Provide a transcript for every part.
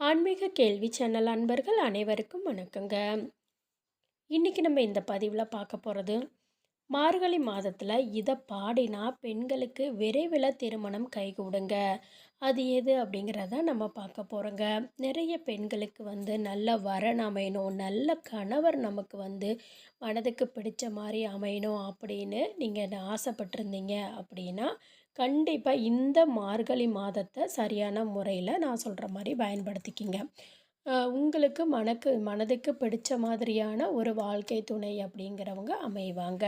ஆன்மீக கேள்வி சேனல் அன்பர்கள் அனைவருக்கும் வணக்கங்க. இன்றைக்கி நம்ம இந்த பதிவில் பார்க்க போகிறது மார்கழி மாதத்தில் இதை பாடினா பெண்களுக்கு விரைவில் திருமணம் கைகூடுங்க. அது எது அப்படிங்கிறத நம்ம பார்க்க போகிறோங்க நிறைய பெண்களுக்கு வந்து நல்ல வரன் அமையணும். நல்ல கணவர் நமக்கு வந்து மனதுக்கு பிடிச்ச மாதிரி அமையணும் அப்படின்னு நீங்கள் ஆசைப்பட்டிருந்தீங்க அப்படின்னா கண்டிப்பாக இந்த மார்கழி மாதத்தை சரியான முறையில் நான் சொல்கிற மாதிரி பயன்படுத்திக்கிங்க. உங்களுக்கு மனக்கு மனதுக்கு பிடிச்ச மாதிரியான ஒரு வாழ்க்கை துணை அப்படிங்கிறவங்க அமைவாங்க.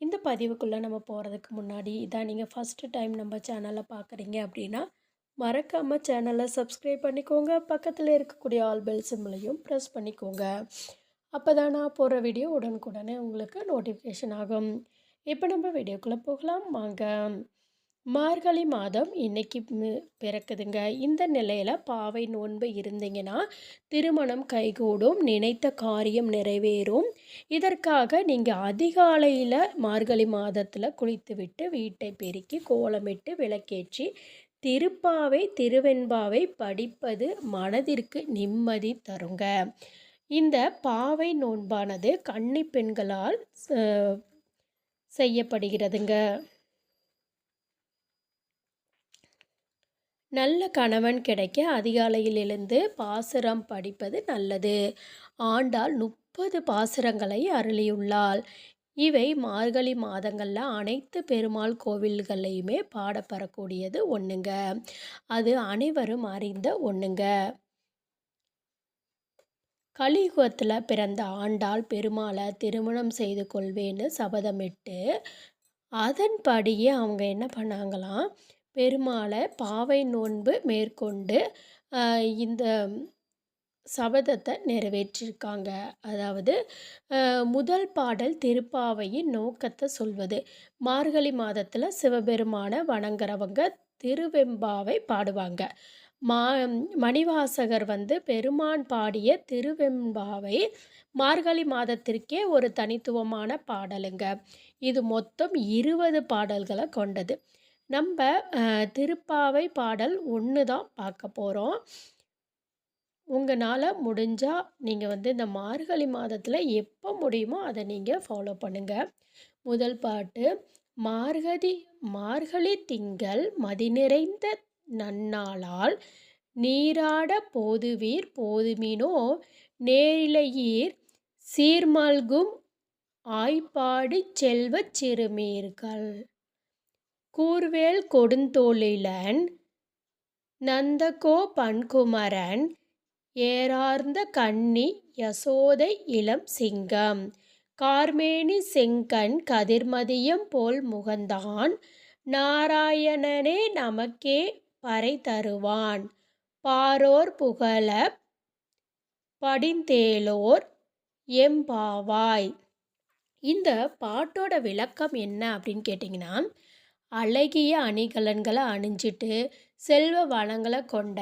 இந்த பதிவுக்குள்ளே நம்ம போகிறதுக்கு முன்னாடி இதான் நீங்கள் ஃபஸ்ட்டு டைம் நம்ம சேனலை பார்க்குறீங்க அப்படின்னா மறக்காமல் சேனலை சப்ஸ்கிரைப் பண்ணிக்கோங்க. பக்கத்தில் இருக்கக்கூடிய ஆல் பெல் சிம்லையும் ப்ரெஸ் பண்ணிக்கோங்க. அப்போ தான் நான் போடுற வீடியோ உடனுக்குடனே உங்களுக்கு நோட்டிஃபிகேஷன் ஆகும். இப்போ நம்ம வீடியோக்குள்ளே போகலாம். வாங்க. மார்கழி மாதம் இன்னைக்கு பிறக்குதுங்க. இந்த நிலையில் பாவை நோன்பு இருந்தீங்கன்னா திருமணம் கைகூடும் நினைத்த காரியம் நிறைவேறும். இதற்காக நீங்கள் அதிகாலையில் மார்கழி மாதத்தில் குளித்துவிட்டு வீட்டை பெருக்கி கோலமிட்டு விளக்கேற்றி திருப்பாவை திருவெண்பாவை படிப்பது மனதிற்கு நிம்மதி தருங்க. இந்த பாவை நோன்பானது கன்னி பெண்களால் செய்யப்படுகிறதுங்க. நல்ல கணவன் கிடைக்க அதிகாலையில் எழுந்து பாசுரம் படிப்பது நல்லது. ஆண்டாள் முப்பது பாசுரங்களை அருளியுள்ளாள். இவை மார்கழி மாதங்களில் அனைத்து பெருமாள் கோவில்களையுமே பாடப்பெறக்கூடியது ஒன்றுங்க அது அனைவரும் அறிந்த ஒன்றுங்க கலியுகத்தில் பிறந்த ஆண்டாள் பெருமாளை திருமணம் செய்து கொள்வேன்னு சபதமிட்டு அதன்படியே அவங்க என்ன பண்ணாங்களாம்? பெருமாளை பாவை நோன்பு மேற்கொண்டு இந்த சபதத்தை நிறைவேற்றியிருக்காங்க அதாவது முதல் பாடல் திருப்பாவையின் நோக்கத்தை சொல்வது. மார்கழி மாதத்தில் சிவபெருமான வணங்குறவங்க திருவெம்பாவை பாடுவாங்க. மா மணிவாசகர் வந்து பெருமான் பாடிய திருவெம்பாவை மார்கழி மாதத்திற்கே ஒரு தனித்துவமான பாடலுங்க. இது மொத்தம் இருபது பாடல்களை கொண்டது. நம்ம திருப்பாவை பாடல் ஒன்று தான் பார்க்க போகிறோம் உங்களால் முடிஞ்சால் நீங்கள் வந்து இந்த மார்கழி மாதத்தில் எப்போ முடியுமோ அதை நீங்கள் ஃபாலோ பண்ணுங்கள் முதல் பாட்டு மார்கழி மார்கழி திங்கள் மதி நிறைந்த நன்னாளால் நீராட போதுவீர் போதுமினோ நேரிலையீர் சீர்மல்கும் ஆய்ப்பாடி செல்வச் சிறுமீர்கள். கூர்வேல் கொடுந்தோளிலன் நந்தகோ பன்குமரன் ஏறார்ந்த கன்னி யசோதை இளம் சிங்கம். கார்மேனி செங்கண் கதிர்மதியம் போல் முகந்தான். நாராயணனே நமக்கே பறை தருவான். பாரோர் புகழ படிந்தேலோர் எம்பாவாய். இந்த பாட்டோட விளக்கம் என்ன அப்படின்னு கேட்டிங்கன்னா அழகிய அணிகலன்களை அணிஞ்சிட்டு செல்வ வளங்களை கொண்ட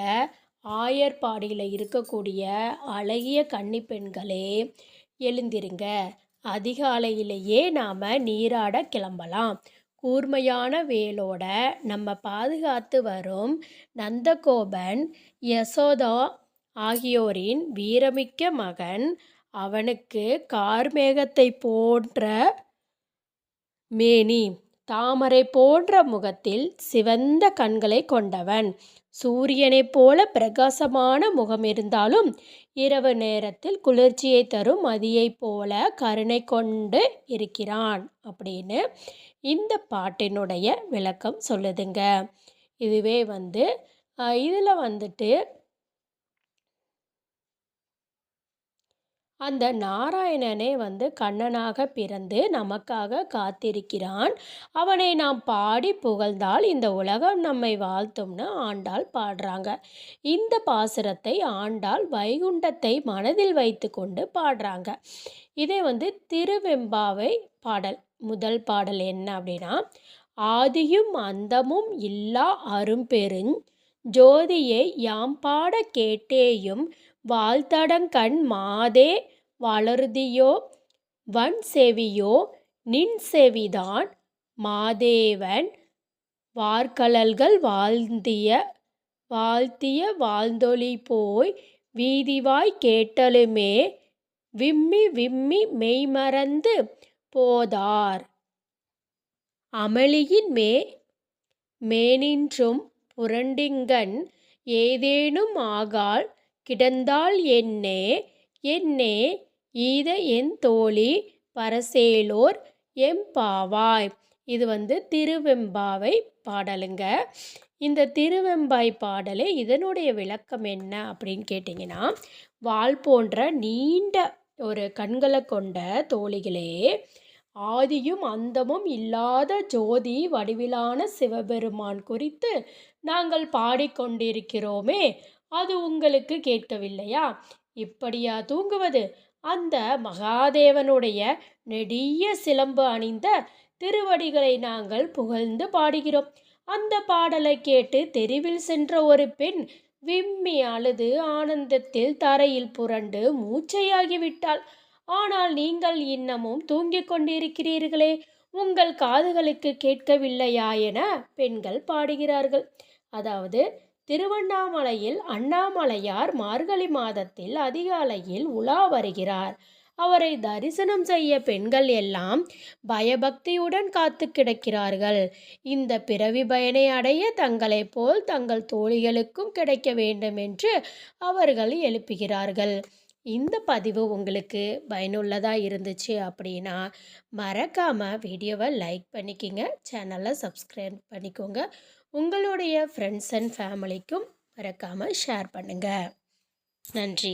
ஆயர்பாடியில் இருக்கக்கூடிய அழகிய கன்னி பெண்களே எழுந்திருங்க. அதிகாலையிலேயே நாம் நீராட கிளம்பலாம். கூர்மையான வேலோட நம்ம பாதுகாத்து வரும் நந்தகோபன் யசோதா ஆகியோரின் வீரமிக்க மகன். அவனுக்கு கார்மேகத்தை போன்ற மேனி. தாமரை போன்ற முகத்தில் சிவந்த கண்களை கொண்டவன். சூரியனைப் போல பிரகாசமான முகம் இருந்தாலும் இரவு நேரத்தில் குளிர்ச்சியை தரும் மதியைப் போல கருணை கொண்டு இருக்கிறான் அப்படின்னு இந்த பாட்டினுடைய விளக்கம் சொல்லுதுங்க. இதுவே வந்து இதில் வந்துட்டு அந்த நாராயணனே வந்து கண்ணனாக பிறந்து நமக்காக காத்திருக்கிறான். அவனை நாம் பாடி புகழ்ந்தால் இந்த உலகம் நம்மை வாழ்த்தும்னு ஆண்டாள் பாடுறாங்க. இந்த பாசுரத்தை ஆண்டாள் வைகுண்டத்தை மனதில் வைத்துக்கொண்டு பாடுறாங்க. இதே வந்து திருவெம்பாவை பாடல். முதல் பாடல் என்ன அப்படின்னா ஆதியும் அந்தமும் இல்லா அரும்பெருஞ் ஜோதியை யாம் பாட கேட்டேயும் வாழ்த்தடங்கண் மாதே வளருதியோ? வன் செவியோ? நின் செவிதான் மாதேவன். வார்கழல்கள் வாழ்ந்திய வாழ்த்திய வாழ்ந்தொளி போய் வீதிவாய் கேட்டலுமே விம்மி விம்மி மெய்மறந்து போதார். அமளியின் மே மேனின்றும் புரண்டிங்கண் ஏதேனும் ஆகால் கிடந்தாள் என்னே என்னே ஈத என் தோழி பரசேலோர் எம்பாவாய் இது வந்து திருவெம்பாவை பாடலுங்க. இந்த திருவெம்பாய் பாடலே இதனுடைய விளக்கம் என்ன அப்படின்னு கேட்டிங்கன்னா வால் போன்ற நீண்ட ஒரு கண்களை கொண்ட தோழிகளே ஆதியும் அந்தமும் இல்லாத ஜோதி வடிவிலான சிவபெருமான் குறித்து நாங்கள் பாடிக்கொண்டிருக்கிறோமே அது உங்களுக்கு கேட்கவில்லையா? இப்படியா தூங்குவது? அந்த மகாதேவனுடைய நெடிய சிலம்பு அணிந்த திருவடிகளை நாங்கள் புகழ்ந்து பாடுகிறோம். அந்த பாடலை கேட்டு தெருவில் சென்ற ஒரு பெண் விம்மி அழுது ஆனந்தத்தில் தரையில் புரண்டு மூச்சையாகிவிட்டாள். ஆனால் நீங்கள் இன்னமும் தூங்கிக் கொண்டிருக்கிறீர்களே உங்கள் காதுகளுக்கு கேட்கவில்லையா என பெண்கள் பாடுகிறார்கள். அதாவது திருவண்ணாமலையில் அண்ணாமலையார் மார்கழி மாதத்தில் அதிகாலையில் உலா வருகிறார். அவரை தரிசனம் செய்ய பெண்கள் எல்லாம் பயபக்தியுடன் காத்து கிடக்கிறார்கள். இந்த பிறவி பயனை அடைய தங்களைப் போல் தங்கள் தோழிகளுக்கும் கிடைக்க வேண்டும் என்று அவர்கள் எழுப்புகிறார்கள். இந்த பதிவு உங்களுக்கு பயனுள்ளதாக இருந்துச்சு அப்படின்னா மறக்காமல் வீடியோவை லைக் பண்ணிக்கிங்க சேனலை சப்ஸ்கிரைப் பண்ணிக்கோங்க. உங்களுடைய ஃப்ரெண்ட்ஸ் அண்ட் ஃபேமிலிக்கும் மறக்காமல் ஷேர் பண்ணுங்கள் நன்றி.